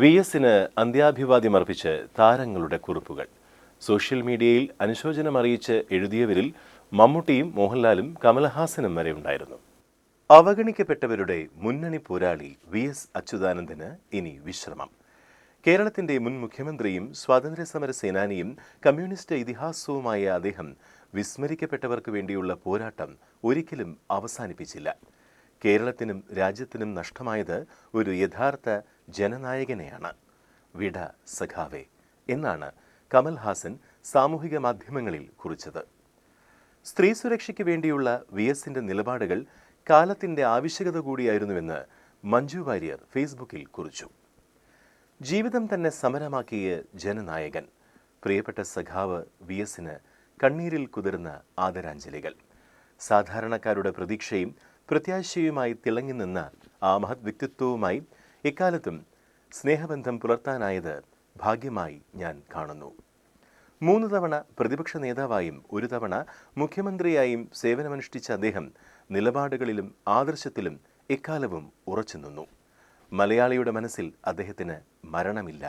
V എസിന് അന്ത്യാഭിവാദ്യം അർപ്പിച്ച് താരങ്ങളുടെ കുറിപ്പുകൾ. സോഷ്യൽ മീഡിയയിൽ അനുശോചനം അറിയിച്ച് എഴുതിയവരിൽ മമ്മൂട്ടിയും മോഹൻലാലും കമലഹാസനും വരെ ഉണ്ടായിരുന്നു. അവഗണിക്കപ്പെട്ടവരുടെ മുന്നണി പോരാളി വി എസ് അച്യുതാനന്ദന് ഇനി വിശ്രമം. കേരളത്തിന്റെ മുൻ മുഖ്യമന്ത്രിയും സ്വാതന്ത്ര്യസമര സേനാനിയും കമ്മ്യൂണിസ്റ്റ് ഇതിഹാസവുമായ അദ്ദേഹം വിസ്മരിക്കപ്പെട്ടവർക്ക് വേണ്ടിയുള്ള പോരാട്ടം ഒരിക്കലും അവസാനിപ്പിച്ചില്ല. കേരളത്തിനും രാജ്യത്തിനും നഷ്ടമായത് ഒരു യഥാർത്ഥ ജനനായകനെയാണ്. വിട സഖാവേ എന്നാണ് കമൽഹാസൻ സാമൂഹിക മാധ്യമങ്ങളിൽ കുറിച്ചത്. സ്ത്രീ സുരക്ഷയ്ക്ക് വേണ്ടിയുള്ള വി എസിന്റെ നിലപാടുകൾ കാലത്തിന്റെ ആവശ്യകത കൂടിയായിരുന്നുവെന്ന് മഞ്ജു വാര്യർ ഫേസ്ബുക്കിൽ കുറിച്ചു. ജീവിതം തന്നെ സമരമാക്കിയ ജനനായകൻ പ്രിയപ്പെട്ട സഖാവ് വി എസിന് കണ്ണീരിൽ കുതിർന്ന ആദരാഞ്ജലികൾ. സാധാരണക്കാരുടെ പ്രതീക്ഷയും പ്രത്യാശയുമായി തിളങ്ങി നിന്ന ആ മഹത് വ്യക്തിത്വവുമായി എക്കാലത്തും സ്നേഹബന്ധം പുലർത്താനായത് ഭാഗ്യമായി ഞാൻ കാണുന്നു. മൂന്ന് തവണ പ്രതിപക്ഷ നേതാവായും ഒരു തവണ മുഖ്യമന്ത്രിയായും സേവനമനുഷ്ഠിച്ച അദ്ദേഹം നിലപാടുകളിലും ആദർശത്തിലും എക്കാലവും ഉറച്ചുനിന്നു മലയാളിയുടെ മനസ്സിൽ അദ്ദേഹത്തിന് മരണമില്ല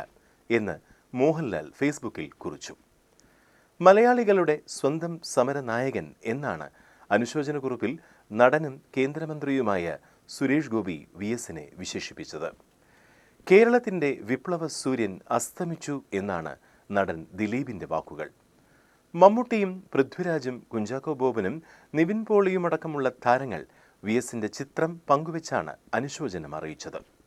എന്ന് മോഹൻലാൽ ഫേസ്ബുക്കിൽ കുറിച്ചു. മലയാളികളുടെ സ്വന്തം സമരനായകൻ എന്നാണ് അനുശോചനക്കുറിപ്പിൽ നടനും കേന്ദ്രമന്ത്രിയുമായ സുരേഷ് ഗോപി വി എസിനെ വിശേഷിപ്പിച്ചത്. കേരളത്തിന്റെ വിപ്ലവ സൂര്യൻ അസ്തമിച്ചു എന്നാണ് നടൻ ദിലീപിന്റെ വാക്കുകൾ. മമ്മൂട്ടിയും പൃഥ്വിരാജും കുഞ്ചാക്കോ ബോബനും നിവിൻ പോളിയും അടക്കമുള്ള താരങ്ങൾ വി എസിന്റെ ചിത്രം പങ്കുവച്ചാണ് അനുശോചനം അറിയിച്ചത്.